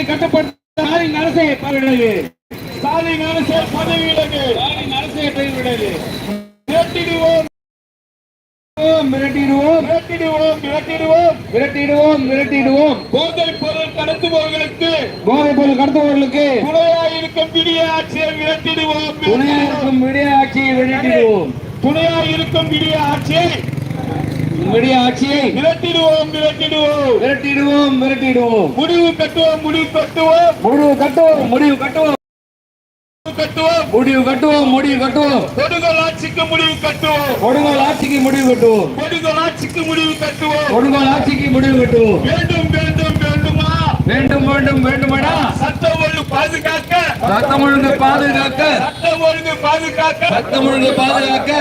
போராட்டத்தை கட்டுப்படுத்த ஸ்டாலின் அரசை பதவிவிலகு ஸ்டாலின் அரசு பதவி விலகு ஸ்டாலின் அரசை பதவிவிலகு விரட்டிடுவோம் மிரட்டிடுவோம். விரட்டிடுவோம் விரட்டிடுவோம் விரட்டிடுவோம் விரட்டிடுவோம் போதைப் பொருள் கடத்துபவர்களுக்கு போதைப் பொருள் கடத்துபவர்களுக்கு துணையாயிருக்கும் விடிய ஆட்சியை விரட்டிடுவோம் துணையா இருக்கும் விடிய ஆட்சியை விரட்டிடுவோம் துணையாயிருக்கும் விடிய ஆட்சியை விடிய ஆட்சியை விரட்டிடுவோம் விரட்டிடுவோம் விரட்டிடுவோம் விரட்டிடுவோம் முடிவு கட்டுவோம் முடிவு கட்டுவோம். முடிவு கட்டுவோம் முடிவு கட்டுவோம். முடிவு கட்டுவோம். முடிவு கட்டுவோம் முடிவு கட்டுவோம். கொடுங்கோல் ஆட்சிக்கு முடிவு கட்டுவோம். கொடுங்கோல் ஆட்சிக்கு முடிவு கட்டுவோம். கொடுங்கோல் ஆட்சிக்கு முடிவு கட்டுவோம். கொடுங்கோல் ஆட்சிக்கு முடிவு கட்டுவோம். வேண்டும் வேண்டும் வேண்டுமா? வேண்டும் வேண்டும் வேண்டுமாடா? சட்டம் ஒழுங்கு பாதுகாக்க. சட்டம் ஒழுங்கு பாதுகாக்க. சட்டம் ஒழுங்கு பாதுகாக்க. சட்டம் ஒழுங்கு பாதுகாக்க.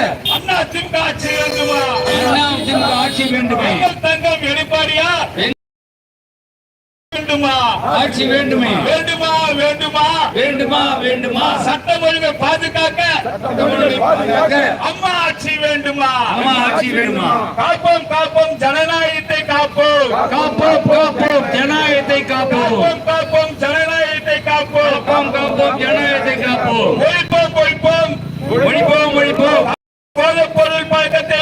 அண்ணா திமுக ஆட்சி வேண்டுமா? இரண்டாம் திமுக ஆட்சி வேண்டுமே தங்கம் எடப்பாடியா வேண்டுமா? ஆட்சி வேண்டுமே? வேண்டுமா? வேண்டுமா? வேண்டுமா? வேண்டுமா? சட்டம் ஒழுங்கை பாதுகாக்க. சட்டம் ஒழுங்கை பாதுகாக்க. அம்மா ஆட்சி வேண்டுமா? அம்மா ஆட்சி வேண்டுமா? காப்போம் காப்போம். ஜனநாயகத்தை காப்போம். காப்போம் காப்போம். ஜனநாயகத்தை காப்போம் காப்போம் காப்போம் ஜனநாயகத்தை காப்போம் காப்போம் காப்போம் ஜனநாயகத்தை காப்போம் ஒழிப்போம் ஒழிப்போம் ஒழிப்போம் ஒழிப்போம் போதைப் பொருள் பழக்கத்தை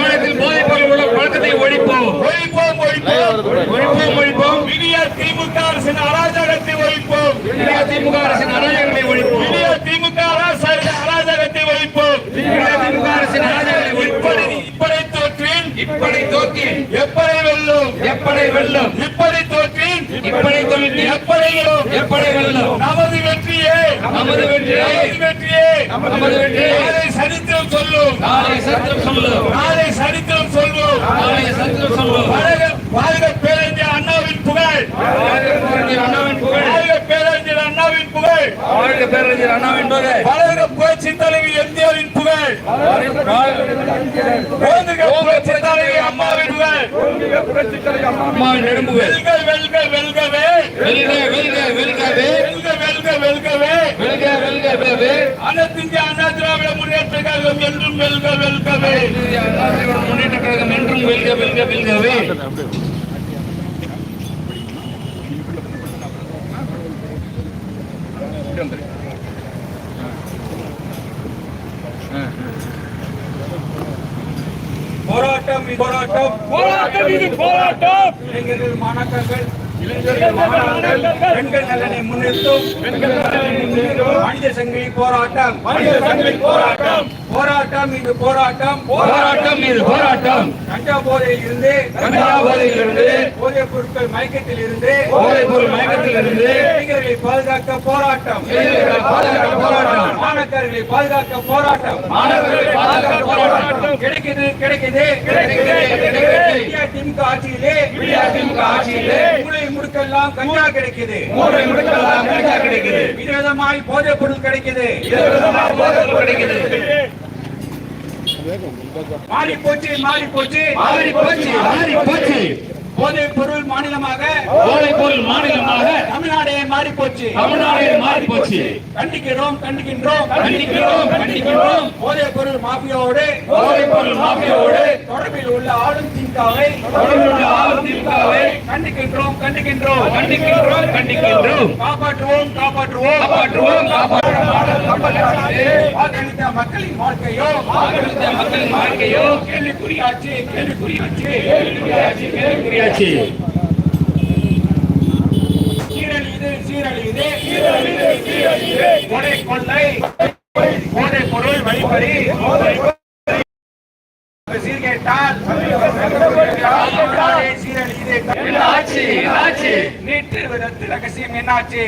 தமிழகத்தில் போதைப் பொருள் உள்ள பழக்கத்தை ஒழிப்போம். ஒழிப்போம் ஒழிப்போம். ஒழிப்போம் ஒழிப்போம். விடிய திமுக அரசின் அராஜகத்தை ஒழிப்போம். இந்தியா திமுக அரசின் அராஜகத்தை ஒழிப்போம். விடிய திமுக அரசின் அராஜகத்தை ஒழிப்போம். இந்தியா திமுக அரசின் அராஜகத்தை இப்படி இப்படி தோற்றின். இப்படி தோக்கி எப்படி வெல்லும்? எப்படி வெல்லும்? இப்படி தோற்றின். இப்படி தோக்கி எப்படி வெல்லும்? எப்படி வெல்லும்? நமது வெற்றியே. நமது வெற்றியை. நமது வெற்றியே. நமது வெற்றியை. நாளை சரித்திரம் சொல்லும். நாளை சத்திரம் சொல்லும் நாளை சரித்திரம் சொல்லும் நாளை சத்திரம் சொல்லும் வாழ்க வாழ்க பேரறிஞர் அண்ணாவின் புகழ் பேரறிஞர் அண்ணாவின் புகழ் வாழ்க பேரறிஞர் அண்ணாவின் புகழ் வாழ்க வாழ்க புரட்சி தலைவி எம்ஜிஆரின் புகழ். புரட்சி தலைவி அம்மாவின் புகழ். அம்மாவின் நெடும்புகள் வெல்க வெல்க வெல்கவே. வெல்க வெல்க வெல்கவே. வெல்க வெல்க வெல்கவே. வெல்க வெல்க வெல்கவே. அனைத்து இந்திய அண்ணா திராவிட முன்னேற்ற கழகம் என்றும் வெல்க வெல்கவே. இந்திய அண்ணா திராவிட முன்னேற்ற கழகம் என்றும் வெல்க வெல்க வெல்கவே. போராட்டம் இது போராட்டம். போராட்டம் இது போராட்டம். இளைஞர்கள் மாணாக்கர்கள் இளைஞர்கள் மாணவர்கள் பெண்கள் நலனை முன்னிறுத்தும். பெண்கள் நலனை முன்னிறுத்தும். மனித சங்கிலி போராட்டம். மனித சங்கிலி போராட்டம். போராட்டம் இது போராட்டம். போராட்டம் இது போராட்டம். கஞ்சா போதையில் இருந்து கஞ்சா போதையில் இருந்து போதைப் பொருட்கள் மயக்கத்தில் இருந்து போதைப் பொருள் மயக்கத்தில் இருந்து இளைஞர்களை பாதுகாக்க போராட்டம். பாதுகாக்க போராட்டம். மாணவர்களை பாதுகாக்க போராட்டம். மாணவர்களை பாதுகாக்க போராட்டம். கிடைக்குது கிடைக்குது திமுக ஆட்சியிலே திமுக ஆட்சியிலே மூளை முடுக்கெல்லாம் கஞ்சா கிடைக்குது. மூளை முடுக்கெல்லாம் கஞ்சா கிடைக்குது. விதவிதமாய் போதைப் பொருள் கிடைக்குது. விதவிதமா போதைப் பொருள் கிடைக்குது. மாறி போச்சு மாறி போச்சு. மாறி போச்சு மாறி போச்சு. போதைப் பொருள் மாநிலமாக. போதைப் பொருள் மாநிலமாக தமிழ்நாடே மாறி போச்சு தமிழ்நாடு மாறி போச்சு கண்டிக்கிறோம் கண்டிக்கின்றோம். கண்டிக்கிறோம் கண்டிக்கிறோம் போதைப் பொருள் மாஃபியாவோடு போதைப் பொருள் மாஃபியாவோடு தொடர்பில் உள்ள ஆளும் திமுகவை தொடர்புள்ள ஆளும் திமுகவை கண்டிக்கின்றோம் கண்டிக்கின்றோம். கண்டிக்கின்றோம் கண்டிக்கின்றோம். காப்பாற்றுவோம் காப்பாற்றுவோம். காப்பாற்றுவோம் வாக்களித்த மக்களின் வாழ்க்கையோ வாக்களித்த மக்களின் வாழ்க்கையோ கேள்விக்குறியாச்சு கேள்விக்குறியாச்சு. கேள்விக்குறியாச்சு கேள்விக்குறியாச்சு. சீரழியுது கொலை கொள்ளை போதை பொருள் வழிபறி சீர்கேட்டால் ரகசியம் என்னாச்சு?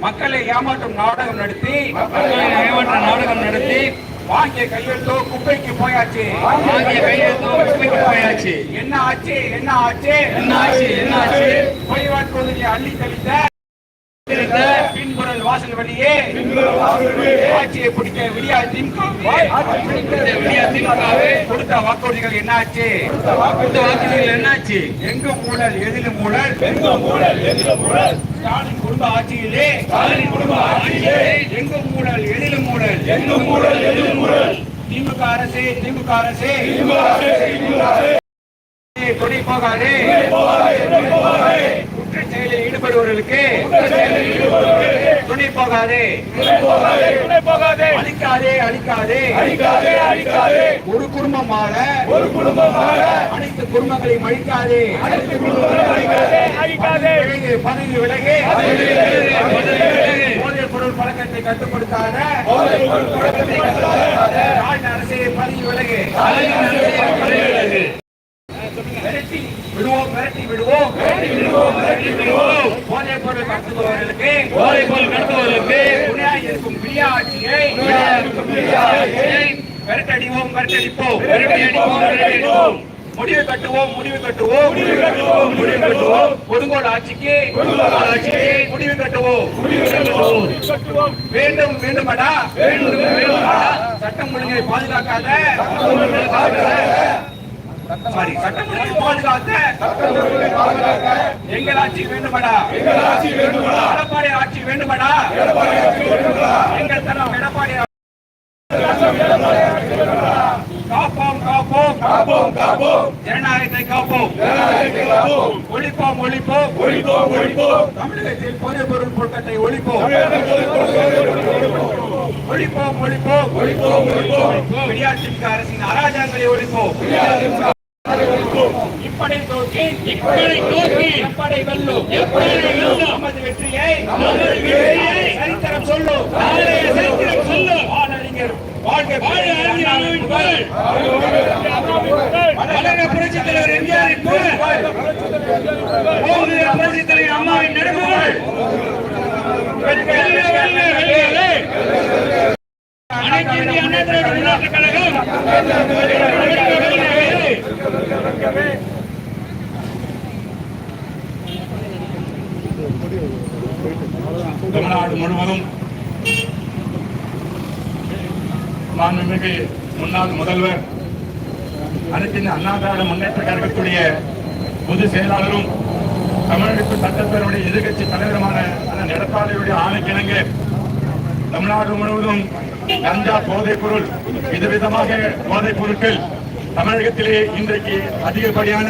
மக்களை ஏமாற்றும் நாடகம் நடத்தி மக்களை ஏமாற்ற நாடகம் நடத்தி வாங்கிய கையெழுத்தோ குப்பைக்கு போயாச்சு. வாங்கிய கையெழுத்தோ குப்பைக்கு போயாச்சு. என்ன ஆச்சு? என்ன ஆச்சு? என்ன ஆச்சு? என்ன ஆச்சு? பொய்வாட் கொள்கையை அள்ளி தெளித்த இருந்த பின்புறல் வாசல் வழியே ஆட்சியை பிடிக்க விடியா கொடுத்த வாக்குறுதிகள் என்னாச்சு? கொடுத்த வாக்குறுதிகள் என்னாச்சு? எங்கும் ஊழல் எதிலும் ஊழல் எங்கும் ஊழல் எதிலும் ஊழல் ஸ்டாலின் குடும்ப ஆட்சியிலே. ஸ்டாலின் குடும்ப ஆட்சியிலே. எங்கும் ஊழல் எதிலும் ஊழல் எங்கும் ஊழல் எதிலும் ஊழல் திமுக அரசு திமுக அரசு. திமுக அரசு கொடி போகாது. துணை போகாதே துணை போகாதே. அழிக்காதே அழிக்காதே. அழிக்காதே அழிக்காதே. ஒரு குடும்பமாக ஒரு குடும்பமாக அனைத்து குடும்பங்களையும் அழிக்காதே அனைத்து குடும்பங்களை அழிக்காதே. அழிக்காதே விலகு. பதவி விலகு. போதைப் பொருள் பழக்கத்தை கட்டுப்படுத்தாத. போதைப் பொருள் புழக்கத்தை கட்டுப்படுத்தாத. அரசே பதவி விலகு. விடுவோம் விரட்டி விடுவோம். போதைப் பொருள் கடத்துபவர்களுக்கு போதைப் பொருள் கடத்துபவர்களுக்கு துணையாக இருக்கும் பிரியா ஆட்சியை விரட்டடிவோம் விரட்டடிப்போம் விரட்டி அடிப்போம், விரட்டி அடிப்போம். முடிவு கட்டுவோம் முடிவு கட்டுவோம். முடிவு கட்டுவோம் முடிவு கட்டுவோம். கொடுங்கோல் ஆட்சிக்கு ஆட்சிக்கு முடிவு கட்டுவோம். கட்டுவோம். வேண்டும் வேண்டுமடா? வேண்டும் சட்டம் ஒழுங்கை பாதுகாக்காத? சாரி சட்டம் ஒழுங்கை பாதுகாக்க எங்கள் ஆட்சி வேண்டுமடா? ஆட்சி வேண்டுமா எடப்பாடி ஆட்சி வேண்டுமடா? எங்கள் தரம் எடப்பாடி ஆட்சி. காப்போம் காப்போம். காப்போம் காப்போம். ஜனநாயகத்தை காப்போம். ஜனநாயகத்தை காப்போம். ஒழிப்போம் ஒழிப்போம். ஒழிப்போம் ஒழிப்போம். தமிழகத்தில் போதைப் பொருள் புழக்கத்தை ஒழிப்போம். ஒழிப்போம் ஒழிப்போம். ஒழிப்போம் ஒழிப்போம். அரசின் அராஜகங்களை ஒழிப்போம். இப்படை தோக்கி இப்படை தோக்கி எப்படை வெல்லும் எப்படை வெல்லும். நமது வெற்றியை நமது வெற்றியை சரித்திரம் சொல்லும் சரித்திரம் சொல்லும். வானறிஞர் வாழ்க வாழ அறிஞர் அண்ணாவின் புகழ். வளர தலைவர் எம்ஜிஆரின் புகழ். தலைவர் அம்மாவின் வெல்க. அனைத்து இந்திய அண்ணா திராவிட முன்னேற்றக் கழகம். தமிழ்நாடு முழுவதும் மாண்புமிகு முன்னாள் முதல்வர் அரசின் அண்ணா திராவிட முன்னேற்ற கழகத்துடைய பொதுச் செயலாளரும் தமிழகத்து சட்டப்பேரவையுடைய எதிர்கட்சி தலைவருமான அண்ணன் எடப்பாடியுடைய ஆணைக்கிணங்க தமிழ்நாடு முழுவதும் கஞ்சா போதைப் பொருள் விதவிதமாக போதைப் பொருட்கள் தமிழகத்திலே இன்றைக்கு அதிகப்படியான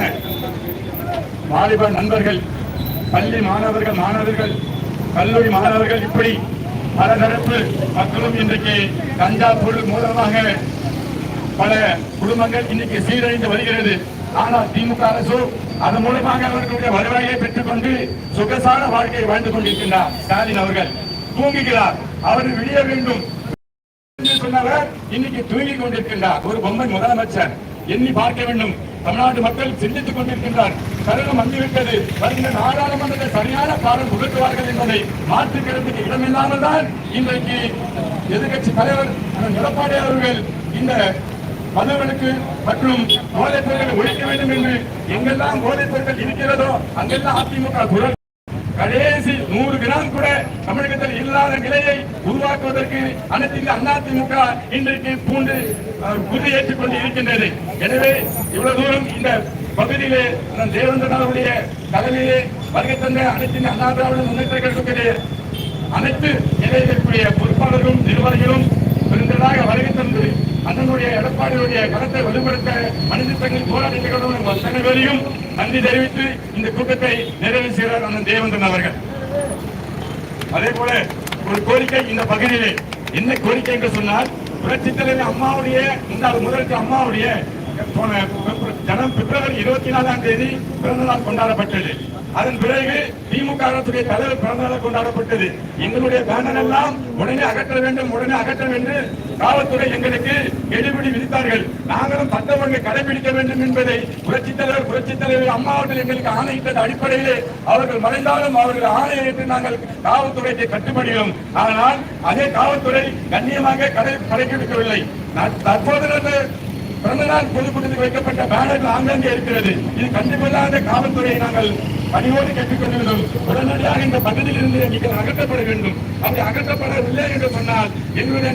வாலிப நண்பர்கள் பள்ளி மாணவர்கள் மாணவர்கள் கல்லூரி மாணவர்கள் இப்படி பலதரப்பு மக்களும் இன்றைக்கு கஞ்சா பொருள் மூலமாக பல குடும்பங்கள் இன்னைக்கு சீரழிந்து வருகிறது. ஆனால் திமுக அரசு அதன் மூலமாக அவர்களுடைய வருவாயை பெற்றுக்கொண்டு சுகசான வாழ்க்கையை வாழ்ந்து கொண்டிருக்கின்றார். ஸ்டாலின் அவர்கள் தூங்குகிறார். அவர் விடிய வேண்டும். சொன்னவர் இன்னைக்கு தூங்கிக் கொண்டிருக்கின்றார். ஒரு பொம்மை முதலமைச்சர். எண்ணி பார்க்க வேண்டும். தமிழ்நாட்டு மக்கள் சிந்தித்துக் கொண்டிருக்கின்றார். தருணம் வந்துவிட்டது வருகிற நாடாளுமன்றத்தை சரியான பாடம் புகட்டுவார்கள் என்பதை மாற்றுக்கிறதுக்கு இடமில்லாமல் தான் இன்றைக்கு எதிர்கட்சி தலைவர் அண்ணன் எடப்பாடி அவர்கள் இந்த மதுவிலக்கு மற்றும் போதைப் பொருட்களை ஒழிக்க வேண்டும் என்று எங்கெல்லாம் போதைப் பொருட்கள் இருக்கிறதோ அங்கெல்லாம் அதிமுக குரல். கடைசி நூறு கிராம் கூட தமிழகத்தில் இல்லாத நிலையை உருவாக்குவதற்கு அனைத்து இந்திய அண்ணா திமுக இன்றைக்கு பூண்டு உறுதியேற்றுக் கொண்டு இருக்கின்றது எனவே இவ்வளவு தூரம் இந்த பகுதியிலே அண்ணன் தேவேந்திரன் அவருடைய தலைமையிலே வருகை தந்த அனைத்து இந்திய அண்ணா திராவிட முன்னேற்ற கழகத்திலே அனைத்து நிலையிலுடைய பொறுப்பாளர்களும் நிர்வாகிகளும் பெருந்ததாக வருகை தந்து அண்ணனுடைய எடப்பாடியுடைய கருத்தை வலுப்படுத்த மனித தங்கள் போராட்டங்களுடன் அத்தனை பேரையும் நன்றி தெரிவித்து இந்த கூட்டத்தை நிறைவு செய்கிறார் அண்ணன் தேவேந்திரன் அவர்கள். அதே போல ஒரு கோரிக்கை இந்த பகுதியிலே. என்ன கோரிக்கை என்று சொன்னால் புரட்சி தலைவர் அம்மாவுடைய முன்னாள் முதலமைச்சர் அம்மாவுடைய போன ஜனம் பிப்ரவரி இருபத்தி நாலாம் தேதி பிறந்த நாள் கொண்டாடப்பட்டது. அதன் பிறகு திமுக அரசுடைய தலைவர் பிறந்த நாள் கொண்டாடப்பட்டது. எங்களுடைய பேனர் எல்லாம் உடனே அகற்ற வேண்டும் உடனே அகற்ற வேண்டும். காவல்துறை எங்களுக்கு கெடுபிடி விதித்தார்கள். நாங்களும் சட்ட ஒழுங்கை கடைபிடிக்க வேண்டும் என்பதை புரட்சித் தலைவர் புரட்சித் தலைவர் அம்மா அவர்கள் எங்களுக்கு ஆணையிட்டது அடிப்படையிலே அவர்கள் மறைந்தாலும் அவர்கள் ஆணையை ஏற்று நாங்கள் காவல்துறையை கட்டுப்படுகிறோம் ஆனால் அதே காவல்துறை கண்ணியமாக கடை கடைபிடிக்கவில்லை. தற்போது நடந்த பிறந்தநாள் பொதுக்கூட்டத்தில் வைக்கப்பட்ட பேனர்கள் ஆங்காங்கே இருக்கிறது. இது கண்டிப்பாக காவல்துறையை நாங்கள் பணியோடு கேட்டுக்கொள்கிறோம் உடனடியாக இந்த பகுதியில் இருந்து நீங்கள் அகற்றப்பட வேண்டும். அப்படி அகற்றப்படவில்லை என்று சொன்னால் எங்களுடைய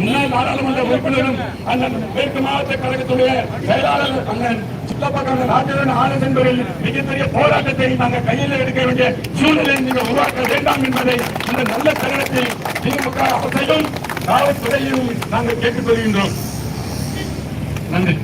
முன்னாள் நாடாளுமன்ற உறுப்பினரும் அண்ணன் மேற்கு மாவட்ட கழகத்துடைய செயலாளர் அண்ணன் சித்தப்பக்கான ராஜேந்திரன் ஆனந்த் என்பவர்கள் மிகப்பெரிய போராட்டத்தை நாங்கள் கையில் எடுக்க வேண்டிய சூழ்நிலை நீங்கள் உருவாக்க வேண்டாம் என்பதை இந்த நல்ல தருணத்தில் திமுக அரசையும் காவல்துறையையும் நாங்கள் கேட்டுக்கொள்கின்றோம். நன்றி